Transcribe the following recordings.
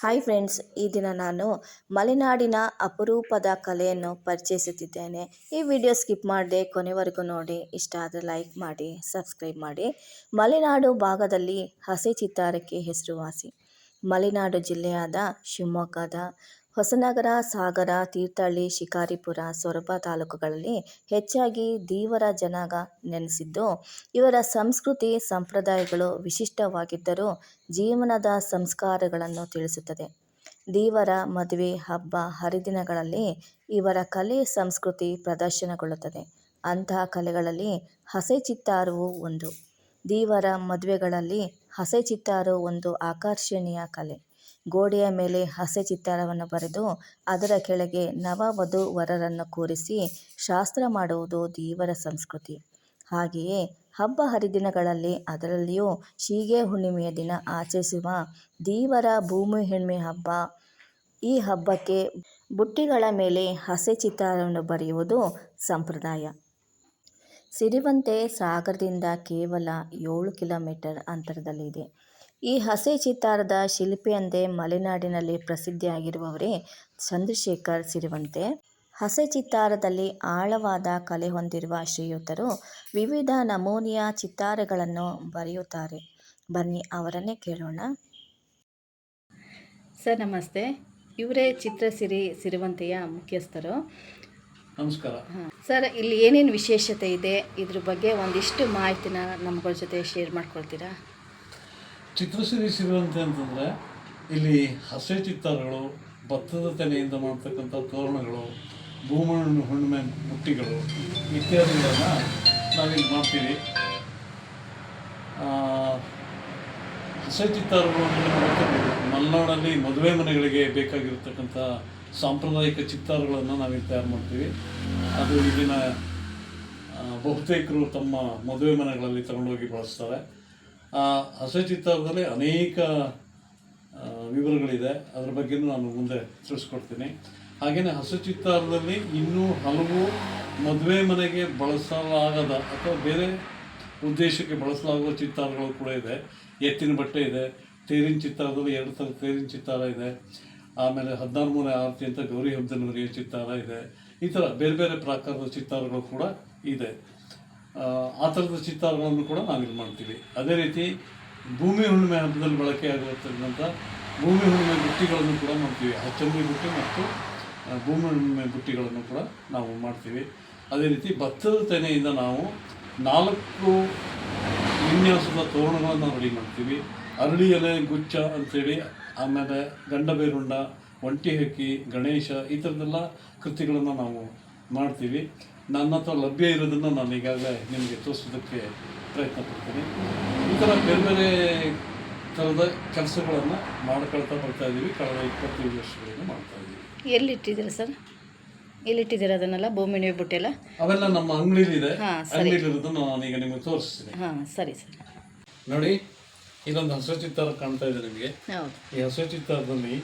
Hi friends ಈ ದಿನ ನಾನು ಮಲೆನಾಡಿನ ಅಪರೂಪದ ಕಲೆಯನ್ನು ಪರಿಚಯಿಸುತ್ತಿದ್ದೇನೆ. ಈ ವಿಡಿಯೋ ಸ್ಕಿಪ್ ಮಾಡದೆ ಕೊನೆವರೆಗೂ ನೋಡಿ. ಇಷ್ಟ ಆದರೆ ಲೈಕ್ ಮಾಡಿ ಸಬ್ಸ್ಕ್ರೈಬ್ ಮಾಡಿ. ಮಲೆನಾಡು ಭಾಗದಲ್ಲಿ ಹಸೆ ಚಿತ್ತಾರಕ್ಕೆ ಹೆಸರುವಾಸಿ. ಮಲೆನಾಡು ಜಿಲ್ಲೆಯಾದ ಶಿವಮೊಗ್ಗದ ಹೊಸನಗರ, ಸಾಗರ, ತೀರ್ಥಹಳ್ಳಿ, ಶಿಕಾರಿಪುರ, ಸೊರಬ ತಾಲೂಕುಗಳಲ್ಲಿ ಹೆಚ್ಚಾಗಿ ದೀವರ ಜನಾಂಗ ನೆನೆಸಿದ್ದು, ಇವರ ಸಂಸ್ಕೃತಿ, ಸಂಪ್ರದಾಯಗಳು ವಿಶಿಷ್ಟವಾಗಿದ್ದರೂ ಜೀವನದ ಸಂಸ್ಕಾರಗಳನ್ನು ತಿಳಿಸುತ್ತದೆ. ದೀವರ ಮದುವೆ, ಹಬ್ಬ, ಹರಿದಿನಗಳಲ್ಲಿ ಇವರ ಕಲೆ, ಸಂಸ್ಕೃತಿ ಪ್ರದರ್ಶನಗೊಳ್ಳುತ್ತದೆ. ಅಂತಹ ಕಲೆಗಳಲ್ಲಿ ಹಸೆ ಚಿತ್ತಾರವು ಒಂದು. ದೀವರ ಮದುವೆಗಳಲ್ಲಿ ಹಸೆ ಚಿತ್ತಾರು ಒಂದು ಆಕರ್ಷಣೀಯ ಕಲೆ. ಗೋಡೆಯ ಮೇಲೆ ಹಸೆ ಚಿತ್ತಾರವನ್ನು ಬರೆದು ಅದರ ಕೆಳಗೆ ನವ ವಧು ವರರನ್ನು ಕೂರಿಸಿ ಶಾಸ್ತ್ರ ಮಾಡುವುದು ದೇವರ ಸಂಸ್ಕೃತಿ. ಹಾಗೆಯೇ ಹಬ್ಬ ಹರಿದಿನಗಳಲ್ಲಿ ಅದರಲ್ಲಿಯೂ ಶೀಗೆ ಹುಣ್ಣಿಮೆಯ ದಿನ ಆಚರಿಸುವ ದೇವರ ಭೂಮಿ ಹೆಣ್ಮೆ ಹಬ್ಬ. ಈ ಹಬ್ಬಕ್ಕೆ ಬುಟ್ಟಿಗಳ ಮೇಲೆ ಹಸೆ ಚಿತ್ತಾರವನ್ನು ಬರೆಯುವುದು ಸಂಪ್ರದಾಯ. ಸಿರಿವಂತೆ ಸಾಗರದಿಂದ ಕೇವಲ ಏಳು ಕಿಲೋಮೀಟರ್ ಅಂತರದಲ್ಲಿದೆ. ಈ ಹಸೆ ಚಿತ್ತಾರದ ಶಿಲ್ಪಿ ಎಂದೇ ಮಲೆನಾಡಿನಲ್ಲಿ ಪ್ರಸಿದ್ಧಿಯಾಗಿರುವವರೇ ಚಂದ್ರಶೇಖರ್ ಸಿರಿವಂತೆ. ಹಸೆ ಚಿತ್ತಾರದಲ್ಲಿ ಆಳವಾದ ಕಲೆ ಹೊಂದಿರುವ ಶ್ರೀಯುತರು ವಿವಿಧ ನಮೂನೆಯ ಚಿತ್ತಾರಗಳನ್ನು ಬರೆಯುತ್ತಾರೆ. ಬನ್ನಿ ಅವರನ್ನೇ ಕೇಳೋಣ. ಸರ್ ನಮಸ್ತೆ. ಇವರೇ ಚಿತ್ರಸಿರಿ ಸಿರಿವಂತೆಯ ಮುಖ್ಯಸ್ಥರು. ನಮಸ್ಕಾರ. ಹಾಂ. ಸರ್ ಇಲ್ಲಿ ಏನೇನು ವಿಶೇಷತೆ ಇದೆ? ಇದ್ರ ಬಗ್ಗೆ ಒಂದಿಷ್ಟು ಮಾಹಿತಿನ ನಮ್ಗಳ ಜೊತೆ ಶೇರ್ ಮಾಡ್ಕೊಳ್ತೀರಾ? ಚಿತ್ರಸಿರಿ ಸಿಗುವಂತೆ ಅಂತಂದರೆ ಇಲ್ಲಿ ಹಸೆ ಚಿತ್ತಾರಗಳು ಭತ್ತದ ತೆನೆಯಿಂದ ಮಾಡ್ತಕ್ಕಂಥ ತೋರಣಗಳು ಭೂಮಣ್ಣು ಹುಣ್ಣಿಮೆ ಮುಟ್ಟಿಗಳು ಇತ್ಯಾದಿಗಳನ್ನು ನಾವಿಲ್ಲಿ ಮಾಡ್ತೀವಿ ಹಸೆ ಚಿತ್ತಾರಗಳು. ಮಲೆನಾಡಲ್ಲಿ ಮದುವೆ ಮನೆಗಳಿಗೆ ಬೇಕಾಗಿರ್ತಕ್ಕಂಥ ಸಾಂಪ್ರದಾಯಿಕ ಚಿತ್ತಾರಗಳನ್ನು ನಾವಿಲ್ಲಿ ತಯಾರು ಮಾಡ್ತೀವಿ ಅದು ಇಲ್ಲಿನ ಬಹುತೇಕರು ತಮ್ಮ ಮದುವೆ ಮನೆಗಳಲ್ಲಿ ತಗೊಂಡೋಗಿ ಬಳಸ್ತಾರೆ ಆ ಹಸೆ ಚಿತ್ತಾರದಲ್ಲಿ ಅನೇಕ ವಿವರಗಳಿದೆ. ಅದರ ಬಗ್ಗೆ ನಾನು ಮುಂದೆ ತಿಳಿಸ್ಕೊಡ್ತೀನಿ. ಹಾಗೆಯೇ ಹಸೆ ಚಿತ್ತಾರದಲ್ಲಿ ಇನ್ನೂ ಹಲವು ಮದುವೆ ಮನೆಗೆ ಬಳಸಲಾಗದ ಅಥವಾ ಬೇರೆ ಉದ್ದೇಶಕ್ಕೆ ಬಳಸಲಾಗುವ ಚಿತ್ತಾರಗಳು ಕೂಡ ಇದೆ. ಎತ್ತಿನ ಬಟ್ಟೆ ಇದೆ, ತೇರಿನ ಚಿತ್ತಾರದಲ್ಲಿ ಎರಡು ಥರ ತೇರಿನ ಚಿತ್ತಾರ ಇದೆ. ಆಮೇಲೆ ಹದಿನಾರು ಮೂಲೆ ಆರತಿ ಅಂತ ಗೌರಿ ಹಬ್ಬದ ಬರೆಯೋ ಚಿತ್ತಾರ ಇದೆ. ಈ ಥರ ಬೇರೆ ಬೇರೆ ಪ್ರಕಾರದ ಚಿತ್ತಾರಗಳು ಕೂಡ ಇದೆ. ಆ, ಥರದ ಚಿತ್ತಾರಗಳನ್ನು ಕೂಡ ಇದು ಮಾಡ್ತೀವಿ. ಅದೇ ರೀತಿ ಭೂಮಿ ಹುಣ್ಣಿಮೆ ಹಬ್ಬದಲ್ಲಿ ಬಳಕೆಯಾಗಿರ್ತಕ್ಕಂಥ ಭೂಮಿ ಹುಣ್ಣಿಮೆ ಬುಟ್ಟಿಗಳನ್ನು ಕೂಡ ಮಾಡ್ತೀವಿ. ಹಚ್ಚಂಬರಿ ಬುಟ್ಟಿ ಮತ್ತು ಭೂಮಿ ಹುಣ್ಣಿಮೆ ಬುಟ್ಟಿಗಳನ್ನು ಕೂಡ ನಾವು ಮಾಡ್ತೀವಿ. ಅದೇ ರೀತಿ ಭತ್ತದ ತೆನೆಯಿಂದ ನಾವು ನಾಲ್ಕು ವಿನ್ಯಾಸದ ತೋರಣಗಳನ್ನು ರೆಡಿ ಮಾಡ್ತೀವಿ. ಅರಳಿ ಎಲೆ ಗುಚ್ಚ ಅಂಥೇಳಿ ಆಮೇಲೆ ಗಂಡ ಬೇರುಂಡ ಒಂಟಿ ಹಕ್ಕಿ ಗಣೇಶ ಈ ಥರದ್ದೆಲ್ಲ ಕೃತಿಗಳನ್ನು ನಾವು ಮಾಡ್ತೀವಿ. ನನ್ನ ಹತ್ರ ಲಭ್ಯ ಇರೋದನ್ನು ನಾನು ಈಗಾಗಲೇ ನಿಮಗೆ ತೋರಿಸೋದಕ್ಕೆ ಪ್ರಯತ್ನ ಪಡ್ತೀನಿ. ಈ ಥರ ಬೇರೆ ಬೇರೆ ಥರದ ಕೆಲಸಗಳನ್ನು ಮಾಡ್ಕೊಳ್ತಾ ಬರ್ತಾ ಇದ್ದೀವಿ ಕಳೆದ ಇಪ್ಪತ್ತೈದು ವರ್ಷಗಳಿಂದ ಮಾಡ್ತಾ ಇದ್ದೀವಿ ಎಲ್ಲಿಟ್ಟಿದ್ದೀರಾ ಸರ್? ಎಲ್ಲಿಟ್ಟಿದ್ದೀರಾ ಅದನ್ನೆಲ್ಲ? ಭೂಮಿ ಬುಟ್ಟೆಲ್ಲ ಅವೆಲ್ಲ ನಮ್ಮ ಅಂಗಡಿಲಿದೆ ಅಂಗಡಿಲಿರೋದನ್ನು ನಾನೀಗ ನಿಮಗೆ ತೋರಿಸ್ತೀನಿ. ಹಾಂ ಸರಿ ಸರ್. ನೋಡಿ ಇದೊಂದು ಹಸಿರು ಚಿತ್ತಾರ ಕಾಣ್ತಾ ಇದೆ ನಿಮಗೆ. ಈ ಹಸಿರು ಚಿತ್ತಾರದಲ್ಲಿ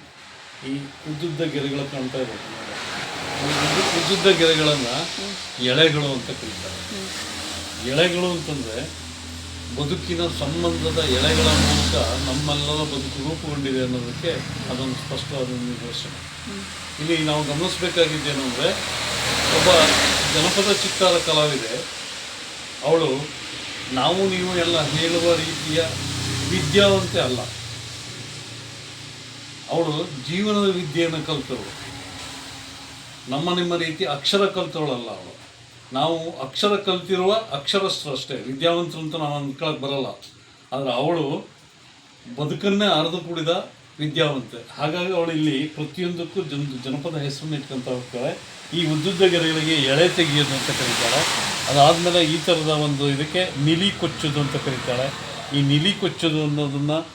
ಈ ಉದ್ದುದ್ದ ಗೆರೆಗಳು ಕಾಣ್ತಾ ಇದೆ. ಉದ್ದುದ್ದ ಗೆರೆಗಳನ್ನು ಎಳೆಗಳು ಅಂತ ಕರೀತಾರೆ. ಎಳೆಗಳು ಅಂತಂದರೆ ಬದುಕಿನ ಸಂಬಂಧದ ಎಳೆಗಳ ಮೂಲಕ ನಮ್ಮೆಲ್ಲರ ಬದುಕು ರೂಪುಗೊಂಡಿದೆ ಅನ್ನೋದಕ್ಕೆ ಅದೊಂದು ಸ್ಪಷ್ಟವಾದ ನಿದರ್ಶನ ಇಲ್ಲಿ ನಾವು ಗಮನಿಸಬೇಕಾಗಿದ್ದೇನು ಅಂದರೆ, ಒಬ್ಬ ಜನಪದ ಚಿತ್ತಾರ ಕಲಾವಿದೆ, ಅವಳು ನಾವು ನೀವು ಎಲ್ಲ ಹೇಳುವ ರೀತಿಯ ವಿದ್ಯಾವಂತೆ ಅಲ್ಲ. ಅವಳು ಜೀವನದ ವಿದ್ಯೆಯನ್ನು ಕಲ್ತವಳು. ನಮ್ಮ ನಿಮ್ಮ ರೀತಿ ಅಕ್ಷರ ಕಲ್ತವಳಲ್ಲ ಅವಳು. ನಾವು ಅಕ್ಷರ ಕಲ್ತಿರುವ ಅಕ್ಷರಸ್ಥರು ಅಷ್ಟೇ. ವಿದ್ಯಾವಂತರು ಅಂತ ನಾವು ಅಂದ್ಕೊಳಕ್ಕೆ ಬರಲ್ಲ. ಆದರೆ ಅವಳು ಬದುಕನ್ನೇ ಅರೆದು ಕುಡಿದ ವಿದ್ಯಾವಂತೆ. ಹಾಗಾಗಿ ಅವಳು ಇಲ್ಲಿ ಪ್ರತಿಯೊಂದಕ್ಕೂ ಜನ ಜನಪದ ಹೆಸರನ್ನು ಇಟ್ಕೊಂತ ಹೋಗ್ತಾಳೆ. ಈ ಉದ್ದುದ್ದ ಗೆರೆಗಳಿಗೆ ಎಳೆ ತೆಗೆಯೋದು ಅಂತ ಕರೀತಾಳೆ. ಅದಾದಮೇಲೆ ಈ ಥರದ ಒಂದು ಇದಕ್ಕೆ ನಿಲಿ ಕೊಚ್ಚೋದು ಅಂತ ಕರೀತಾಳೆ. ಈ ನಿಲಿ ಕೊಚ್ಚೋದು ಅನ್ನೋದನ್ನು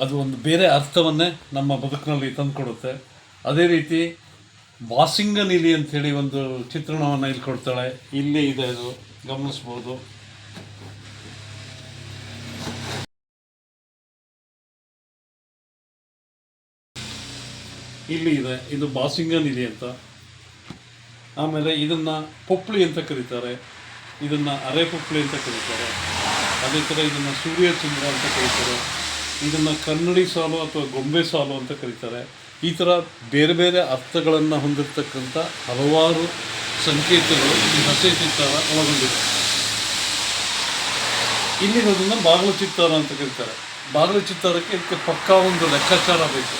ಅದು ಒಂದು ಬೇರೆ ಅರ್ಥವನ್ನೇ ನಮ್ಮ ಬದುಕಿನಲ್ಲಿ ತಂದುಕೊಡುತ್ತೆ. ಅದೇ ರೀತಿ ಬಾಸಿಂಗ ನೀಲಿ ಅಂಥೇಳಿ ಒಂದು ಚಿತ್ರಣವನ್ನು ಇಲ್ಲಿ ಕೊಡ್ತಾಳೆ. ಇಲ್ಲಿ ಇದೆ ಅದು. ಗಮನಿಸ್ಬೋದು. ಇಲ್ಲಿ ಇದೆ. ಇದು ಬಾಸಿಂಗ ನಿಧಿ ಅಂತ. ಆಮೇಲೆ ಇದನ್ನ ಪೊಪ್ಪಳಿ ಅಂತ ಕರೀತಾರೆ. ಇದನ್ನ ಅರೆ ಪೊಪ್ಪಳಿ ಅಂತ ಕರೀತಾರೆ. ಅದೇ ಥರ ಇದನ್ನ ಸೂರ್ಯ ಚಂದ್ರ ಅಂತ ಕರೀತಾರೆ. ಇದನ್ನು ಕನ್ನಡಿ ಸಾಲು ಅಥವಾ ಗೊಂಬೆ ಸಾಲು ಅಂತ ಕರೀತಾರೆ. ಈ ಥರ ಬೇರೆ ಬೇರೆ ಅರ್ಥಗಳನ್ನು ಹೊಂದಿರತಕ್ಕಂಥ ಹಲವಾರು ಸಂಕೇತಗಳು ಈ ಹಸೆ ಚಿತ್ತಾರ ಒಳಗೊಂಡಿದೆ. ಇಲ್ಲಿರೋದನ್ನ ಬಾಗಿಲು ಚಿತ್ತಾರ ಅಂತ ಕರೀತಾರೆ. ಬಾಗಿಲು ಚಿತ್ತಾರಕ್ಕೆ ಇದಕ್ಕೆ ಪಕ್ಕಾ ಒಂದು ಲೆಕ್ಕಾಚಾರ ಬೇಕು.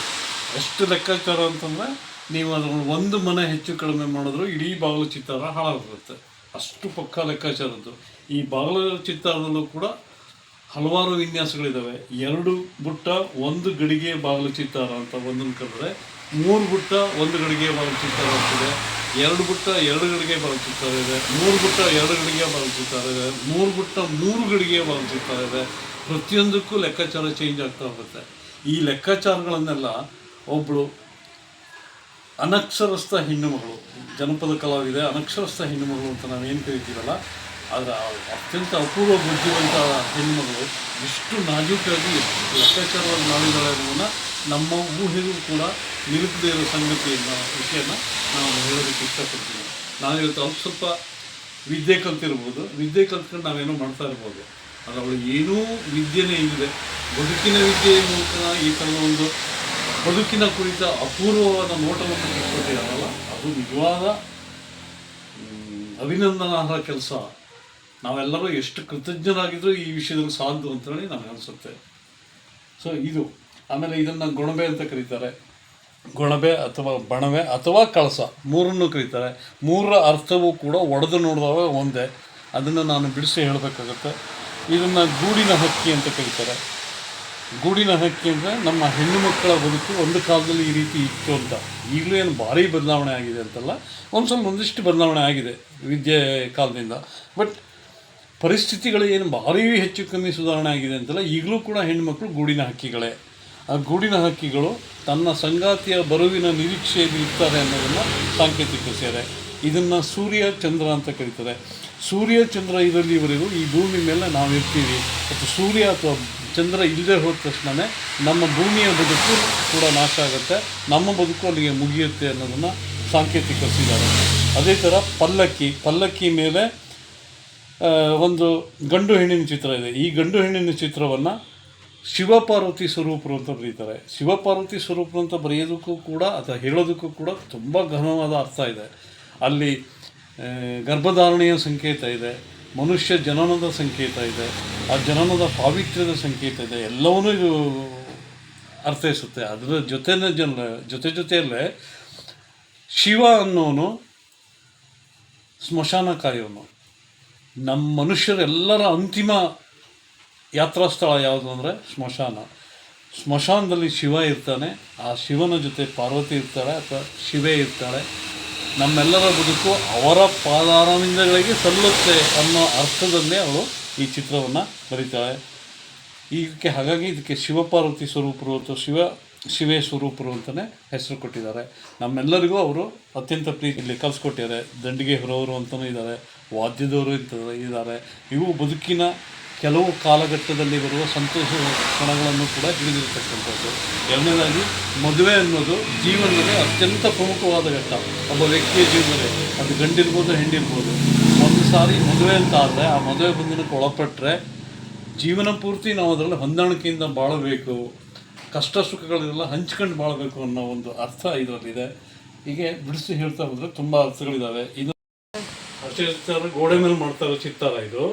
ಎಷ್ಟು ಲೆಕ್ಕಾಚಾರ ಅಂತಂದರೆ ನೀವು ಅದನ್ನು ಒಂದು ಮನೆ ಹೆಚ್ಚು ಕಡಿಮೆ ಮಾಡಿದ್ರು ಇಡೀ ಬಾಗಿಲು ಚಿತ್ತಾರ ಹಾಳಾಗುತ್ತೆ ಅಷ್ಟು ಪಕ್ಕಾ ಲೆಕ್ಕಾಚಾರದ್ದು. ಈ ಬಾಗಿಲು ಚಿತ್ತಾರದಲ್ಲೂ ಕೂಡ ಹಲವಾರು ವಿನ್ಯಾಸಗಳಿದ್ದಾವೆ ಎರಡು ಬುಟ್ಟ ಒಂದು ಗಡಿಗೆ ಬಾಗಿಲು ಚಿತ್ತಾರ ಅಂತ ಒಂದನ್ನು ಕರೆದ್ರೆ ಮೂರು ಬುಟ್ಟ ಒಂದು ಗಡಿಗೆ ಬಾಗಿಲು ಚಿತ್ತಾರ ಅಂತಿದೆ. ಎರಡು ಬುಟ್ಟ ಎರಡು ಗಡಿಗೆ ಬಾಗಿಲು ಚಿತ್ತಾರ ಇದೆ. ಮೂರು ಬುಟ್ಟ ಎರಡು ಗಡಿಗೆ ಬಾಗಿಲು ಚಿತ್ತಾರ ಇದೆ. ಮೂರು ಬುಟ್ಟ ಮೂರು ಗಡಿಗೆ ಬಾಗಿಲು ಚಿತ್ತಾರ ಇದೆ. ಪ್ರತಿಯೊಂದಕ್ಕೂ ಲೆಕ್ಕಾಚಾರ ಚೇಂಜ್ ಆಗ್ತಾ ಹೋಗುತ್ತೆ. ಈ ಲೆಕ್ಕಾಚಾರಗಳನ್ನೆಲ್ಲ ಒಬ್ಬಳು ಅನಕ್ಷರಸ್ಥ ಹೆಣ್ಣುಮಗಳು ಜನಪದ ಕಲಾವಿದೆ, ಅನಕ್ಷರಸ್ಥ ಹೆಣ್ಣುಮಗಳು ಅಂತ ನಾವೇನು ಕರಿತೀವಲ್ಲ ಅದರ ಅತ್ಯಂತ ಅಪೂರ್ವ ಬುದ್ಧಿವಂತ ಹೆಣ್ಣುಮಗಳು. ಇಷ್ಟು ನಾಜೂಕಾಗಿ ಲೆಕ್ಕಾಚಾರವಾಗಿ ಮಾಡಿದ್ದಾಳೆ ನಮ್ಮ ಊಹೆಗೂ ಕೂಡ ನಿಲುಕದೇ ಇರೋ ಸಂಗತಿಯನ್ನು ವಿಷಯನ ನಾನು ಹೇಳೋದಕ್ಕೆ ಇಷ್ಟಪಡ್ತೀನಿ. ನಾನು ಇವತ್ತು ಅಲ್ಪ ಸ್ವಲ್ಪ ವಿದ್ಯೆ ಕಲ್ತಿರ್ಬೋದು ವಿದ್ಯೆ ಕಲ್ತ್ಕೊಂಡು ನಾವೇನೋ ಮಾಡ್ತಾ ಇರ್ಬೋದು. ಆದರೆ ಅವಳು ಏನೂ ವಿದ್ಯೆನೇ ಇಲ್ಲದೆ ಬದುಕಿನ ವಿದ್ಯೆ ಮೂಲಕ ಈ ಥರದ ಒಂದು ಬದುಕಿನ ಕುರಿತ ಅಪೂರ್ವವಾದ ನೋಟವನ್ನು ಕೊಟ್ಟಿದ್ದಾರಲ್ಲ ಅದು ನಿಜವಾದ ಅಭಿನಂದನಾರ್ಹ ಕೆಲಸ. ನಾವೆಲ್ಲರೂ ಎಷ್ಟು ಕೃತಜ್ಞರಾಗಿದ್ದರೂ ಈ ವಿಷಯದಲ್ಲಿ ಸಾಲದು ಅಂತೇಳಿ ನನಗೆ ಅನಿಸುತ್ತೆ. ಸೊ ಇದು. ಆಮೇಲೆ ಇದನ್ನು ಗೊಣಬೆ ಅಂತ ಕರೀತಾರೆ. ಗೊಣಬೆ ಅಥವಾ ಬಣವೆ ಅಥವಾ ಕಳಸ, ಮೂರನ್ನು ಕರೀತಾರೆ. ಮೂರರ ಅರ್ಥವೂ ಕೂಡ ಒಡೆದು ನೋಡಿದಾಗ ಒಂದೇ. ಅದನ್ನು ನಾನು ಬಿಡಿಸಿ ಹೇಳಬೇಕಾಗುತ್ತೆ. ಇದನ್ನು ಗೂಡಿನ ಹಕ್ಕಿ ಅಂತ ಕರೀತಾರೆ. ಗೂಡಿನ ಹಕ್ಕಿ ಅಂದರೆ ನಮ್ಮ ಹೆಣ್ಣು ಮಕ್ಕಳ ಬದುಕು ಒಂದು ಕಾಲದಲ್ಲಿ ಈ ರೀತಿ ಇತ್ತು ಅಂತ. ಈಗಲೂ ಏನು ಭಾರಿ ಬದಲಾವಣೆ ಆಗಿದೆ ಅಂತಲ್ಲ. ಒಂದು ಸ್ವಲ್ಪ ಒಂದಿಷ್ಟು ಬದಲಾವಣೆ ಆಗಿದೆ ವಿದ್ಯೆ ಕಾಲದಿಂದ. ಬಟ್ ಪರಿಸ್ಥಿತಿಗಳು ಏನು ಭಾರಿ ಹೆಚ್ಚು ಕಮ್ಮಿ ಸುಧಾರಣೆ ಆಗಿದೆ ಅಂತಲ್ಲ, ಈಗಲೂ ಕೂಡ ಹೆಣ್ಣುಮಕ್ಕಳು ಗೂಡಿನ ಹಕ್ಕಿಗಳೇ. ಆ ಗೂಡಿನ ಹಕ್ಕಿಗಳು ತನ್ನ ಸಂಗಾತಿಯ ಬರುವಿನ ನಿರೀಕ್ಷೆಯಲ್ಲಿ ಇರ್ತಾರೆ ಅನ್ನೋದನ್ನು ಸಾಂಕೇತಿಕ ಸೇರೆ ಇದನ್ನು ಸೂರ್ಯ ಚಂದ್ರ ಅಂತ ಕರೀತಾರೆ. ಸೂರ್ಯ ಚಂದ್ರ ಇದರಲ್ಲಿವರೆಗೂ ಈ ಭೂಮಿ ಮೇಲೆ ನಾವು ಇರ್ತೀವಿ ಮತ್ತು ಸೂರ್ಯ ಅಥವಾ ಚಂದ್ರ ಇಲ್ಲದೆ ಹೋದ ತಕ್ಷಣವೇ ನಮ್ಮ ಭೂಮಿಯ ಬದುಕು ಕೂಡ ನಾಶ ಆಗುತ್ತೆ. ನಮ್ಮ ಬದುಕು ಅಲ್ಲಿಗೆ ಮುಗಿಯುತ್ತೆ ಅನ್ನೋದನ್ನು ಸಾಂಕೇತಿಕರಿಸಿದ್ದಾರೆ ಅದೇ ಥರ ಪಲ್ಲಕ್ಕಿ ಪಲ್ಲಕ್ಕಿ ಮೇಲೆ ಒಂದು ಗಂಡು ಹೆಣ್ಣಿನ ಚಿತ್ರ ಇದೆ. ಈ ಗಂಡು ಹೆಣ್ಣಿನ ಚಿತ್ರವನ್ನು ಶಿವಪಾರ್ವತಿ ಸ್ವರೂಪರು ಅಂತ ಬರೀತಾರೆ. ಶಿವಪಾರ್ವತಿ ಸ್ವರೂಪರು ಅಂತ ಬರೆಯೋದಕ್ಕೂ ಕೂಡ, ಅಥವಾ ಹೇಳೋದಕ್ಕೂ ಕೂಡ ತುಂಬ ಘನವಾದ ಅರ್ಥ ಇದೆ. ಅಲ್ಲಿ ಗರ್ಭಧಾರಣೆಯ ಸಂಕೇತ ಇದೆ, ಮನುಷ್ಯ ಜನನದ ಸಂಕೇತ ಇದೆ, ಆ ಜನನದ ಪಾವಿತ್ರ್ಯದ ಸಂಕೇತ ಇದೆ, ಎಲ್ಲವನ್ನೂ ಇದು ಅರ್ಥೈಸುತ್ತೆ ಅದರ ಜೊತೆನೇ ಜನ ಜೊತೆ ಜೊತೆಯಲ್ಲೇ ಶಿವ ಅನ್ನೋನು ಸ್ಮಶಾನ ಕಾಯೋನು ನಮ್ಮ ಮನುಷ್ಯರೆಲ್ಲರ ಅಂತಿಮ ಯಾತ್ರಾ ಸ್ಥಳ ಯಾವುದು ಅಂದರೆ ಸ್ಮಶಾನ. ಸ್ಮಶಾನದಲ್ಲಿ ಶಿವ ಇರ್ತಾನೆ, ಆ ಶಿವನ ಜೊತೆ ಪಾರ್ವತಿ ಇರ್ತಾಳೆ ಅಥವಾ ಶಿವೆ ಇರ್ತಾಳೆ. ನಮ್ಮೆಲ್ಲರ ಬದುಕು ಅವರ ಪಾದಾರವಿಂದಗಳಿಗೆ ಸಲ್ಲುತ್ತೆ ಅನ್ನೋ ಅರ್ಥದಲ್ಲೇ ಅವಳು ಈ ಚಿತ್ರವನ್ನು ಬರೀತಾಳೆ. ಇದಕ್ಕೆ ಹಾಗಾಗಿ ಇದಕ್ಕೆ ಶಿವಪಾರ್ವತಿ ಸ್ವರೂಪರು ಅಥವಾ ಶಿವ, ಶಿವೇ ಸ್ವರೂಪರು ಅಂತಲೇ ಹೆಸರು ಕೊಟ್ಟಿದ್ದಾರೆ. ನಮ್ಮೆಲ್ಲರಿಗೂ ಅವರು ಅತ್ಯಂತ ಪ್ರೀತಿ ಇಲ್ಲಿ ಕಲಿಸ್ಕೊಟ್ಟಿದ್ದಾರೆ. ದಂಡಿಗೆ ಹೊರವರು ಅಂತಲೂ ಇದ್ದಾರೆ. ವಾದ್ಯದವರು ಅಂತ ಇದ್ದಾರೆ. ಇವು ಬದುಕಿನ ಕೆಲವು ಕಾಲಘಟ್ಟದಲ್ಲಿ ಬರುವ ಸಂತೋಷ ಕ್ಷಣಗಳನ್ನು ಕೂಡ ಹಿಡಿದಿರತಕ್ಕಂಥದ್ದು. ಎರಡನೇದಾಗಿ, ಮದುವೆ ಅನ್ನೋದು ಜೀವನದಲ್ಲಿ ಅತ್ಯಂತ ಪ್ರಮುಖವಾದ ಘಟ್ಟ. ಒಬ್ಬ ವ್ಯಕ್ತಿಯ ಜೀವನದಲ್ಲಿ ಅದು ಗಂಡಿರ್ಬೋದು, ಹೆಂಡಿರ್ಬೋದು. ಒಂದು ಸಾರಿ ಮದುವೆ ಅಂತ ಆದರೆ, ಆ ಮದುವೆ ಬಂಧನಕ್ಕೆ ಒಳಪಟ್ಟರೆ ಜೀವನ ಪೂರ್ತಿ ನಾವು ಅದರಲ್ಲಿ ಹೊಂದಾಣಿಕೆಯಿಂದ ಬಾಳಬೇಕು. ಕಷ್ಟ ಸುಖಗಳನ್ನೆಲ್ಲ ಹಂಚ್ಕೊಂಡು ಬಾಳಬೇಕು ಅನ್ನೋ ಒಂದು ಅರ್ಥ ಇದರಲ್ಲಿದೆ. ಹೀಗೆ ಬಿಡಿಸಿ ಹೇಳ್ತಾ ಹೋದರೆ ತುಂಬ ಅರ್ಥಗಳಿದ್ದಾವೆ ಇದು ಚಿತ್ತಾರ ಗೋಡೆ ಮೇಲೆ ಮಾಡ್ತಾರೆ ಚಿತ್ತಾರ ಇದು.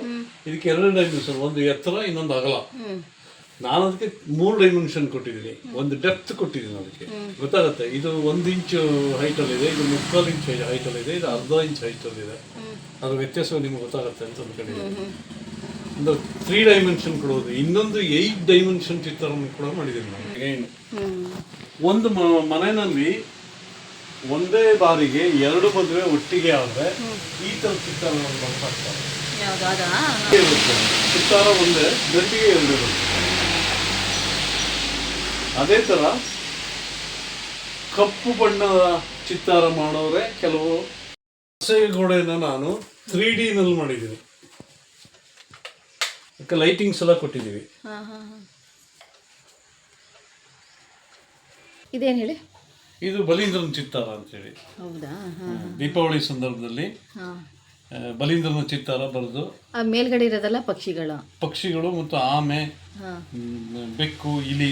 ಇದಕ್ಕೆ ಎರಡು ಡೈಮೆನ್ಷನ್ ಒಂದು ಎತ್ತರ, ಇನ್ನೊಂದು ಅಗಲ. ನಾನು ಅದಕ್ಕೆ ಮೂರು ಡೈಮೆನ್ಷನ್ ಕೊಟ್ಟಿದ್ದೀನಿ. ಒಂದು ಡೆಪ್ತ್ ಕೊಟ್ಟಿದ್ದೀನಿ ಅದಕ್ಕೆ. ಗೊತ್ತಾಗುತ್ತೆ? ಇದು ಒಂದು ಇಂಚು ಹೈಟಲ್ಲಿ ಇದೆ ಮುಕ್ಕಾಲು ಇಂಚ್ ಹೈಟಲ್ಲಿ ಇದೆ, ಇದು ಅರ್ಧ ಇಂಚ್ ಹೈಟಲ್ಲಿ ಇದೆ. ಅದ್ರ ವ್ಯತ್ಯಾಸ ನಿಮ್ಗೆ ಗೊತ್ತಾಗುತ್ತೆ ಅಂತ ಅಂದ್ಕೊಂಡಿದ್ದೀನಿ. ಒಂದು ತ್ರೀ ಡೈಮೆನ್ಷನ್ ಕೊಡೋದು, ಇನ್ನೊಂದು ಏಯ್ಟ್ ಡೈಮೆನ್ಷನ್ ಚಿತ್ರವನ್ನು ಕೂಡ ಮಾಡಿದ್ದೀನಿ ನಾನು. ಒಂದು ಮನೆಯಲ್ಲಿ ಒಂದೇ ಬಾರಿಗೆ ಎರಡು ಮದುವೆ ಒಟ್ಟಿಗೆ ಆದರೆ ಈ ಥರ ಚಿತ್ತಾರ ಇರುತ್ತೆ. ಚಿತ್ತಾರ ಒಂದೇ ಗಂಟಿಗೆ ಎರಡು ಇರುತ್ತೆ. ಅದೇ ಥರ ಕಪ್ಪು ಬಣ್ಣದ ಚಿತ್ತಾರ ಮಾಡೋರೆ ಕೆಲವು ಗೋಡೆಯನ್ನ ನಾನು ತ್ರೀ ಡಿನಲ್ಲಿ ಮಾಡಿದ್ದೀನಿ. ಅದಕ್ಕೆ ಲೈಟಿಂಗ್ಸ್ ಎಲ್ಲ ಕೊಟ್ಟಿದ್ದೀವಿ. ಹಾಂ ಹಾಂ ಹಾಂ. ಇದೇನು ಹೇಳಿ? ಇದು ಬಲೀಂದ್ರನ ಚಿತ್ತಾರ ಅಂತೇಳಿ. ಹೌದಾ? ದೀಪಾವಳಿ ಸಂದರ್ಭದಲ್ಲಿ ಬಲೀಂದ್ರನ ಚಿತ್ತಾರ ಬರೆದು ಆ ಮೇಲ್ಗಡೆ ಇರೋದಲ್ಲ ಪಕ್ಷಿಗಳು? ಪಕ್ಷಿಗಳು ಮತ್ತು ಆಮೆ ಬೆಕ್ಕು ಇಲಿ.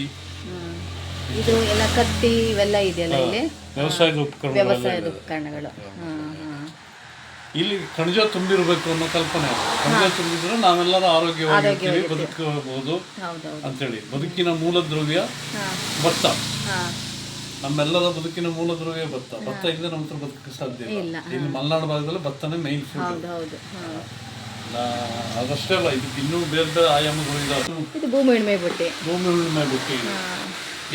ಇದು ಎಲ್ಲ ಕತ್ತಿ ಇವೆಲ್ಲ ಇದೆಯಲ್ಲ ಇಲ್ಲಿ? ವ್ಯವಸಾಯದ ಉಪಕರಣ ವ್ಯವಸಾಯದ ಉಪಕರಣಗಳು. ಇಲ್ಲಿ ಖನಿಜ ತುಂಬಿರಬೇಕು ಅನ್ನೋ ಕಲ್ಪನೆ. ಖನಿಜ ತುಂಬಿದ್ರೆ ನಾವೆಲ್ಲರೂ ಆರೋಗ್ಯವಾಗಿರ್ತೀವಿ ಬದುಕಬಹುದು ಅಂತೇಳಿ. ಬದುಕಿನ ಮೂಲ ದ್ರವ್ಯ ಭತ್ತ. ನಮ್ಮೆಲ್ಲರ ಬದುಕಿನ ಮೂಲ ದ್ರವ್ಯ ಭತ್ತ ಭತ್ತ ಇಲ್ಲದೆ ನಮ್ಮ ಹತ್ರ ಬದುಕಕ್ಕೆ ಸಾಧ್ಯ ಇಲ್ಲ. ಇಲ್ಲ, ಮಲೆನಾಡು ಭಾಗದಲ್ಲಿ ಭತ್ತನೇ ಮೈನ್ ಫುಡ್ ಅದಷ್ಟೇ ಅಲ್ಲ ಇದಕ್ಕೆ ಇನ್ನೂ ಬೇರೆ ಬೇರೆ ಆಯಾಮಗಳು ಇದಾವೆ. ಇದು ಭೂಮಿ ಉಣ್ಮೆ ಬುಟ್ಟಿ. ಭೂಮಿ ಉಳುಮೆ ಬುಟ್ಟಿ.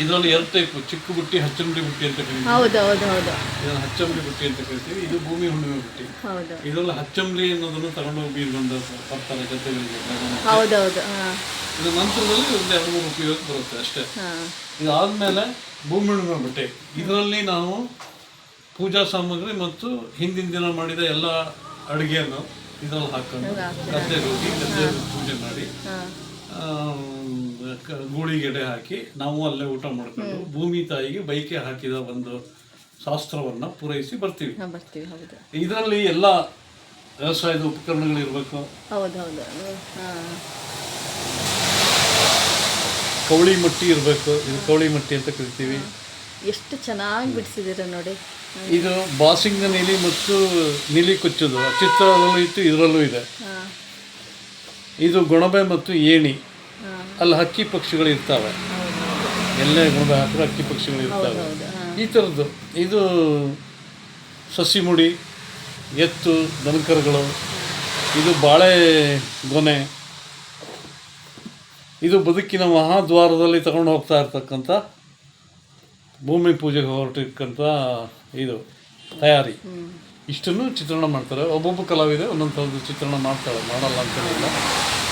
ಇದರಲ್ಲಿ ಎರಡು ಟೈಪ್ ಚಿಕ್ಕ ಬುಟ್ಟಿ ಹಚ್ಚಂಬಡಿ ಬುಟ್ಟಿ ಅಂತ ಕರಿತೀವಿ. ಹೌದು ಹೌದು ಹೌದು. ಇದನ್ನು ಬುಟ್ಟಿ ಅಂತ ಕರಿತೀವಿ. ಇದು ಭೂಮಿ ಹುಣ್ಣಿಮೆ ಬುಟ್ಟಿ. ಹೌದು. ಇದರಲ್ಲಿ ಹಚ್ಚಂಬಲಿ ಅನ್ನೋದನ್ನು ತಗೊಂಡೋಗಿ ಬಂದ ಬರ್ತಾರೆ ಗದ್ದೆಗಳಿಗೆ ಇದು ನಂತರದಲ್ಲಿ ಒಂದು ಎರಡು ಮೂರು ಉಪಯೋಗ ಬರುತ್ತೆ ಅಷ್ಟೇ. ಇದಾದ್ಮೇಲೆ ಭೂಮಿ ಹುಣ್ಣಿಮೆ ಬಟ್ಟೆ. ಇದರಲ್ಲಿ ನಾವು ಪೂಜಾ ಸಾಮಗ್ರಿ ಮತ್ತು ಹಿಂದಿನ ದಿನ ಮಾಡಿದ ಎಲ್ಲ ಅಡುಗೆಯನ್ನು ಇದರಲ್ಲಿ ಹಾಕೊಂಡು ಗದ್ದೆಗೆ ಹೋಗಿ ಗದ್ದೆ ಪೂಜೆ ಮಾಡಿ ಗೂಳಿಗೆಡೆ ಹಾಕಿ ನಾವು ಅಲ್ಲೇ ಊಟ ಮಾಡ್ಕೊಂಡು ಭೂಮಿ ತಾಯಿಗೆ ಬೈಕೆ ಹಾಕಿದ ಒಂದು ಶಾಸ್ತ್ರವನ್ನ ಪೂರೈಸಿ ಬರ್ತೀವಿ. ಬರ್ತೀವಿ ಹೌದು. ಇದರಲ್ಲಿ ಎಲ್ಲ ವ್ಯವಸಾಯದ ಉಪಕರಣಗಳು ಇರಬೇಕು ಹೌದು ಕವಳಿ ಮಟ್ಟಿ ಇರಬೇಕು. ಇದು ಕವಳಿ ಮಟ್ಟಿ ಅಂತ ಕರಿತೀವಿ. ಎಷ್ಟು ಚೆನ್ನಾಗಿ ಬಿಡಿಸಿದ್ದೀರ ನೋಡಿ. ಇದು ಬಾಸಿಂಗ್ ನೀಲಿ ಮತ್ತು ನೀಲಿ ಕೊಚ್ಚದು. ಚಿತ್ರದಲ್ಲೂ ಇತ್ತು ಇದರಲ್ಲೂ ಇದೆ. ಇದು ಗೊಣಬೆ ಮತ್ತು ಏಣಿ. ಅಲ್ಲಿ ಹಕ್ಕಿ ಪಕ್ಷಿಗಳು ಇರ್ತವೆ. ಎಲ್ಲೇ ಗುಣಬೆ ಹಾಕಿದ್ರೆ ಹಕ್ಕಿ ಪಕ್ಷಿಗಳು ಇರ್ತವೆ. ಈ ಥರದ್ದು. ಇದು ಸಸಿಮುಡಿ ಎತ್ತು ದನಕರುಗಳು. ಇದು ಬಾಳೆ ಗೊನೆ. ಇದು ಬದುಕಿನ ಮಹಾದ್ವಾರದಲ್ಲಿ ತಗೊಂಡು ಹೋಗ್ತಾ ಇರ್ತಕ್ಕಂಥ ಭೂಮಿ ಪೂಜೆಗೆ ಹೊರಟಿರ್ತಕ್ಕಂಥ ಇದು ತಯಾರಿ. ಇಷ್ಟನ್ನು ಚಿತ್ರಣ ಮಾಡ್ತಾರೆ. ಒಬ್ಬೊಬ್ಬ ಕಲಾವಿದೆ ಒಂದೊಂದು ಥರದ್ದು ಚಿತ್ರಣ ಮಾಡ್ತಾರೆ ಮಾಡಲ್ಲ ಅಂತೇನಿಲ್ಲ. ಈ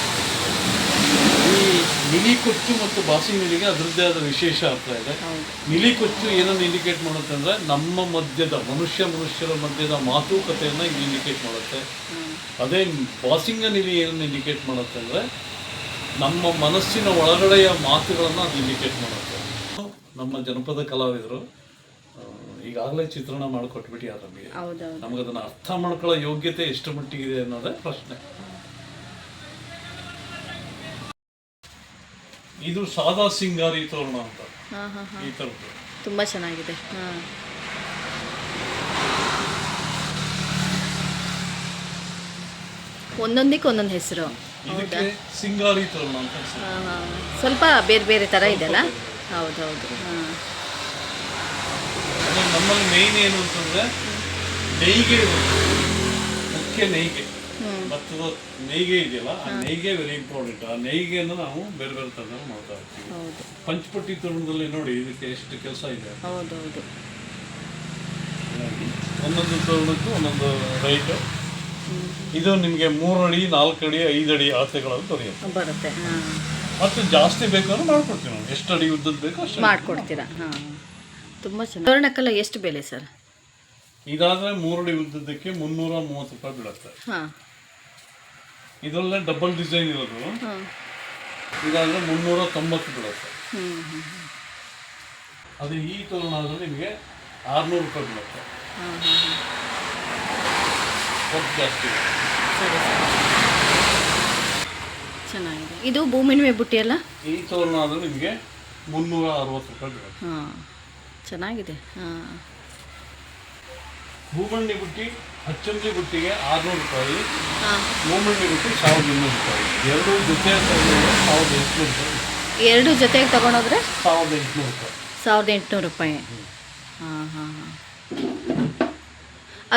ನಿಲಿ ಕೊಚ್ಚು ಮತ್ತು ಬಾಸಿ ನಿಲಿಗೆ ಅದರದ್ದೇ ಆದ ವಿಶೇಷ ಅರ್ಥ ಇದೆ. ನಿಲಿ ಕೊಚ್ಚು ಏನನ್ನು ಇಂಡಿಕೇಟ್ ಮಾಡುತ್ತೆ ಅಂದರೆ ನಮ್ಮ ಮಧ್ಯದ ಮನುಷ್ಯ ಮನುಷ್ಯರ ಮಧ್ಯದ ಮಾತುಕತೆಯನ್ನು ಇದು ಇಂಡಿಕೇಟ್ ಮಾಡುತ್ತೆ. ಅದೇ ಬಾಸಿಂಗ ನಿಲಿ ಏನನ್ನು ಇಂಡಿಕೇಟ್ ಮಾಡುತ್ತೆ ಅಂದರೆ ನಮ್ಮ ಮನಸ್ಸಿನ ಒಳಗಡೆಯ ಮಾತುಗಳನ್ನು ಅದು ಇಂಡಿಕೇಟ್ ಮಾಡುತ್ತೆ. ನಮ್ಮ ಜನಪದ ಕಲಾವಿದರು ಈಗಾಗಲೇ ಚಿತ್ರಣ ಮಾಡಿಕೊಟ್ಬಿಟ್ಟು ನಮಗೆ. ಹೌದೌದು. ನಮಗೆ ಅದನ್ನು ಅರ್ಥ ಮಾಡ್ಕೊಳ್ಳೋ ಯೋಗ್ಯತೆ ಎಷ್ಟು ಮಟ್ಟಿಗಿದೆ ಅನ್ನೋದೇ ಪ್ರಶ್ನೆ. ಇದು ಸಾದಾ ಸಿಂಗಾರಿ ತೋರಣ ಅಂತ. ಈ ಥರದ್ದು ತುಂಬ ಚೆನ್ನಾಗಿದೆ. ಒಂದೊಂದಕ್ಕೆ ಒಂದೊಂದು ಹೆಸರು. ಇದಕ್ಕೆ ಸಿಂಗಾರಿ ತೋರಣ ಅಂತ ಹೆಸರು. ಸ್ವಲ್ಪ ಬೇರೆ ಬೇರೆ ಥರ ಇದೆಲ್ಲ ಹೌದೌದು. ನಮ್ಮಲ್ಲಿ ಮೇಯ್ನ್ ಏನು ಅಂತಂದ್ರೆ ನೈಗೆ ಮುಖ್ಯ ನೇಯ್ಗೆ. ಭತ್ತದ ನೇಯ್ಗೆ ಇದೆಯಲ್ಲ ಆ ನೇಯ್ಗೆ ವೆರಿ ಇಂಪಾರ್ಟೆಂಟ್ ಆ ನೇಯ್ಗೆಯನ್ನು ನಾವು ಬೇರೆ ಬೇರೆ ತರ ಮಾಡ್ತಾ ಇರ್ತೀವಿ. ಹೌದು. ಪಂಚಪಟ್ಟಿ ತೋರಣದಲ್ಲಿ ನೋಡಿ ಇದಕ್ಕೆ ಎಷ್ಟು ಕೆಲಸ ಇದೆ. ಹೌದೌದು. ಹಾಗಾಗಿ ಒಂದೊಂದು ತೋರಣಕ್ಕೂ ಒಂದೊಂದು ರೈಟು ಇದು ನಿಮಗೆ ಮೂರು ಅಡಿ ನಾಲ್ಕು ಅಡಿ ಐದು ಅಡಿ ಅಳತೆಗಳಲ್ಲಿ ದೊರೆಯುತ್ತೆ. ಬರುತ್ತೆ ಹಾ. ಮತ್ತು ಜಾಸ್ತಿ ಬೇಕಾದ್ರೂ ಮಾಡ್ಕೊಡ್ತೀವಿ ನಾವು. ಎಷ್ಟು ಅಡಿ ಉದ್ದದ್ದು ಬೇಕೋ ಅಷ್ಟು ಮಾಡ್ಕೊಡ್ತೀರಾ ಹಾ. ತುಂಬ ಚೆನ್ನಾಗಿ. ತೋರಣಕ್ಕೆಲ್ಲ ಎಷ್ಟು ಬೆಲೆ ಸರ್? ಇದಾದರೆ ಮೂರಡಿ ಅಡಿ ಉದ್ದದ್ದಕ್ಕೆ ಮುನ್ನೂರ ಮೂವತ್ತು ರೂಪಾಯಿ ಬೀಳುತ್ತೆ. ಹಾಂ. ಇದರಲ್ಲೇ ಡಬಲ್ ಡಿಸೈನ್ ಇರೋದು. ಇದಾದ್ರೆ ಮುನ್ನೂರ ತೊಂಬತ್ತು ಬೀಳುತ್ತೆ ಅದು ಈ ತೋರಣ ನಿಮಗೆ ಆರುನೂರು ರೂಪಾಯಿ ಬೀಳುತ್ತೆ ಜಾಸ್ತಿ. ಚೆನ್ನಾಗಿದೆ. ಇದು ಭೂಮಿಣ್ಮೆ ಬುಟ್ಟಿ ಅಲ್ಲ? ಈ ತೋರಣ ಆದರೆ ನಿಮಗೆ ಮುನ್ನೂರ ಅರವತ್ತು ರೂಪಾಯಿ ಬೀಳುತ್ತೆ ಹಾಂ ಚೆನ್ನಾಗಿದೆ. ಹಾಂ. ಭೂಮಣ್ಣಿ ಬುಟ್ಟಿ ಹಚ್ಚಂಬಿ ಬುಟ್ಟಿಗೆ ಆರುನೂರು ರೂಪಾಯಿ ಹಾಂ. ಭೂಮಣ್ಣಿ ಬುಟ್ಟಿ ಸಾವಿರದ ಇನ್ನೂರು ರೂಪಾಯಿ. ಎರಡು ಜೊತೆ ತಗೊಂಡ್ರೆ ಸಾವಿರದ ಎಂಟುನೂರು ರೂಪಾಯಿ ಎರಡು ಜೊತೆಗೆ ತಗೊಂಡೋದ್ರೆ? ಸಾವಿರದ ಎಂಟುನೂರು ರೂಪಾಯಿ. ಸಾವಿರದ ಎಂಟುನೂರು ರೂಪಾಯಿ. ಹಾಂ ಹಾಂ ಹಾಂ.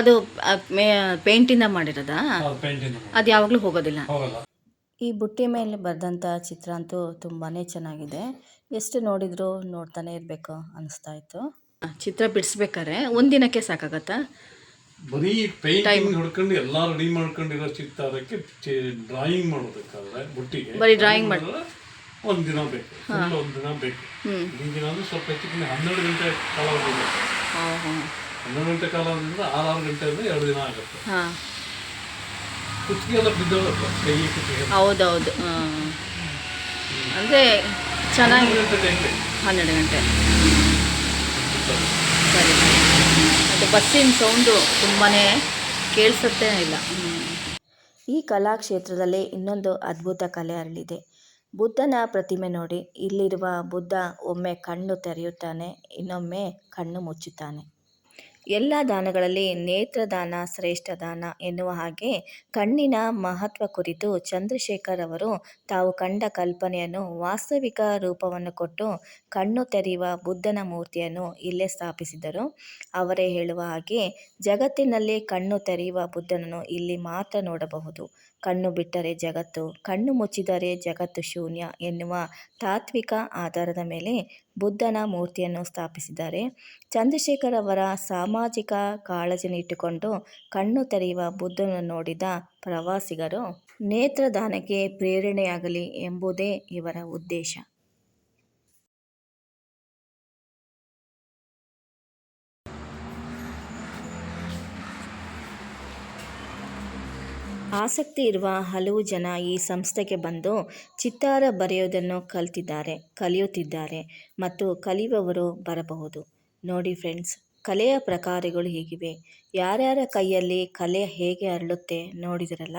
ಅದು ಪೇಂಟಿಂದ ಮಾಡಿರೋದಾ? ಅದು ಪೇಂಟಿಂಗ್ ಅದು ಯಾವಾಗಲೂ ಹೋಗೋದಿಲ್ಲ. ಹೋಗಲ್ಲ. ಈ ಬುಟ್ಟಿ ಮೇಲೆ ಬರೆದಂಥ ಚಿತ್ರ ಅಂತೂ ತುಂಬಾ ಚೆನ್ನಾಗಿದೆ. ಎಷ್ಟು ನೋಡಿದರೂ ನೋಡ್ತಾನೆ ಇರಬೇಕು ಅನಿಸ್ತಾ ಇತ್ತು. ಚಿತ್ರ ಬಿಡಿಸ್ಬೇಕಾದ್ರೆ ಒಂದಿನಕ್ಕೆ ಸಾಕಾಗತ್ತಾ? ಬರೀ ಪೇಂಟಿಂಗ್ ಹೊಡ್ಕೊಂಡು ಎಲ್ಲ ರೆಡಿ ಮಾಡ್ಕೊಂಡಿರೋ ಚಿತ್ರಕ್ಕೆ ಡ್ರಾಯಿಂಗ್ ಮಾಡೋದಕ್ಕಾದ್ರೆ ಬುಟ್ಟಿಗೆ. ಬರೀ ಡ್ರಾಯಿಂಗ್ ಮಾಡಿ ಮಾಡಿದ್ರೆ ಒಂದ್ ದಿನ ಬೇಕು. ಒಂದು ದಿನ ಬೇಕು. ಈ ದಿನ ಅಂದ್ರೆ ಸ್ವಲ್ಪ ಹೆಚ್ಚು ಕಮ್ಮಿ ಹನ್ನೆರಡು ಗಂಟೆ ಕಾಲ ಹನ್ನೆರಡು ಗಂಟೆ ಕಾಲ ಅಂದ್ರೆ ಆರಾರು ಗಂಟೆ ಅಂದ್ರೆ ಎರಡು ದಿನ ಆಗುತ್ತೆ. ಕುತ್ತಿಗೆ ಎಲ್ಲ ಬಿದ್ದೋಗುತ್ತೆ ಕೈ ಕುತ್ತಿಗೆ ಹೌದೌದು ಅಂದರೆ ಚೆನ್ನಾಗಿ ಹನ್ನೆರಡು ಗಂಟೆ. ಟೈಮ್ ಬೇಕು ಹನ್ನೆರಡು ಗಂಟೆ ಸರಿ. ಅದು ಬಸ್ಸಿನ ಸೌಂಡು ತುಂಬಾ ಕೇಳಿಸುತ್ತೇ ಇಲ್ಲ. ಈ ಕಲಾಕ್ಷೇತ್ರದಲ್ಲಿ ಇನ್ನೊಂದು ಅದ್ಭುತ ಕಲೆ ಅರಳಿದೆ. ಬುದ್ಧನ ಪ್ರತಿಮೆ ನೋಡಿ ಇಲ್ಲಿರುವ ಬುದ್ಧ ಒಮ್ಮೆ ಕಣ್ಣು ತೆರೆಯುತ್ತಾನೆ, ಇನ್ನೊಮ್ಮೆ ಕಣ್ಣು ಮುಚ್ಚುತ್ತಾನೆ. ಎಲ್ಲ ದಾನಗಳಲ್ಲಿ ನೇತ್ರದಾನ ಶ್ರೇಷ್ಠ ದಾನ ಎನ್ನುವ ಹಾಗೆ ಕಣ್ಣಿನ ಮಹತ್ವ ಕುರಿತು ಚಂದ್ರಶೇಖರ್ ಅವರು ತಾವು ಕಂಡ ಕಲ್ಪನೆಯನ್ನು ವಾಸ್ತವಿಕ ರೂಪವನ್ನು ಕೊಟ್ಟು ಕಣ್ಣು ತೆರೆಯುವ ಬುದ್ಧನ ಮೂರ್ತಿಯನ್ನು ಇಲ್ಲೇ ಸ್ಥಾಪಿಸಿದರು. ಅವರೇ ಹೇಳುವ ಹಾಗೆ ಜಗತ್ತಿನಲ್ಲಿ ಕಣ್ಣು ತೆರೆಯುವ ಬುದ್ಧನನ್ನು ಇಲ್ಲಿ ಮಾತ್ರ ನೋಡಬಹುದು. ಕಣ್ಣು ಬಿಟ್ಟರೆ ಜಗತ್ತು, ಕಣ್ಣು ಮುಚ್ಚಿದರೆ ಜಗತ್ತು ಶೂನ್ಯ ಎನ್ನುವ ತಾತ್ವಿಕ ಆಧಾರದ ಮೇಲೆ ಬುದ್ಧನ ಮೂರ್ತಿಯನ್ನು ಸ್ಥಾಪಿಸಿದ್ದಾರೆ. ಚಂದ್ರಶೇಖರ್ ಅವರ ಸಾಮಾಜಿಕ ಕಾಳಜಿಯನ್ನು ಇಟ್ಟುಕೊಂಡು ಕಣ್ಣು ತೆರೆಯುವ ಬುದ್ಧನನ್ನು ನೋಡಿದ ಪ್ರವಾಸಿಗರು, ನೇತ್ರದಾನಕ್ಕೆ ಪ್ರೇರಣೆಯಾಗಲಿ ಎಂಬುದೇ ಇವರ ಉದ್ದೇಶ. ಆಸಕ್ತಿ ಇರುವ ಹಲವು ಜನ ಈ ಸಂಸ್ಥೆಗೆ ಬಂದು ಚಿತ್ತಾರ ಬರೆಯೋದನ್ನು ಕಲ್ತಿದ್ದಾರೆ, ಕಲಿಯುತ್ತಿದ್ದಾರೆ ಮತ್ತು ಕಲಿಯುವವರು ಬರಬಹುದು. ನೋಡಿ ಫ್ರೆಂಡ್ಸ್, ಕಲೆಯ ಪ್ರಕಾರಗಳು ಹೀಗಿವೆ? ಯಾರ್ಯಾರ ಕೈಯಲ್ಲಿ ಕಲೆ ಹೇಗೆ ಅರಳುತ್ತೆ ನೋಡಿದಿರಲ್ಲ?